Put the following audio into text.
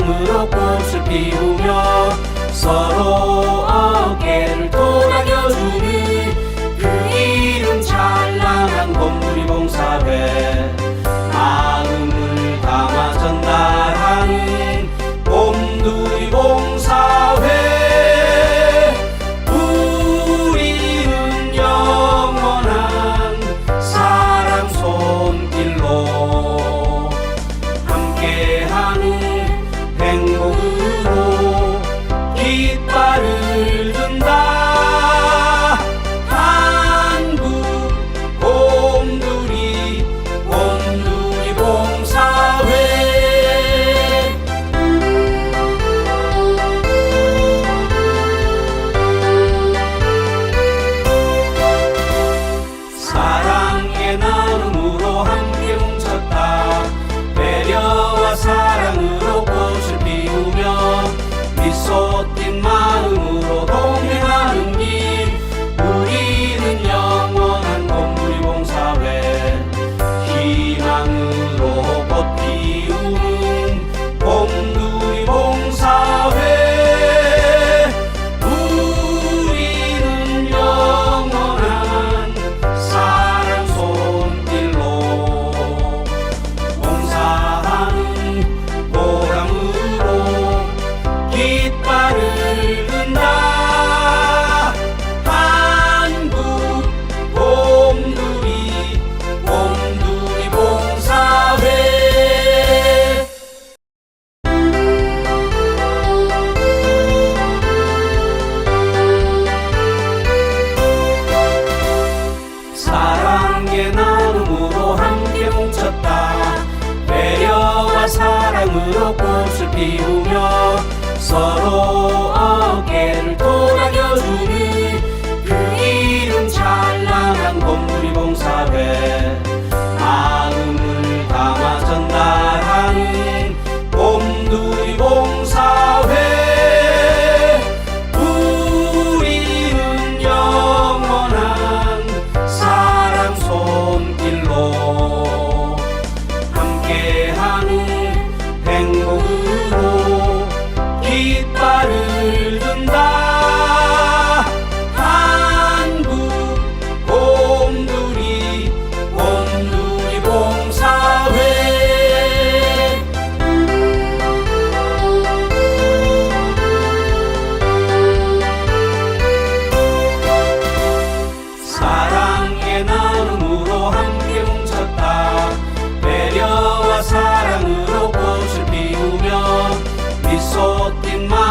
사랑으로 꽃을 피우며 서로 நாளும் Минулому року шипів у нього сором. 나눔으로 함께 뭉쳤다 배려와 사랑으로 꽃을 피우며 미소 띤 말.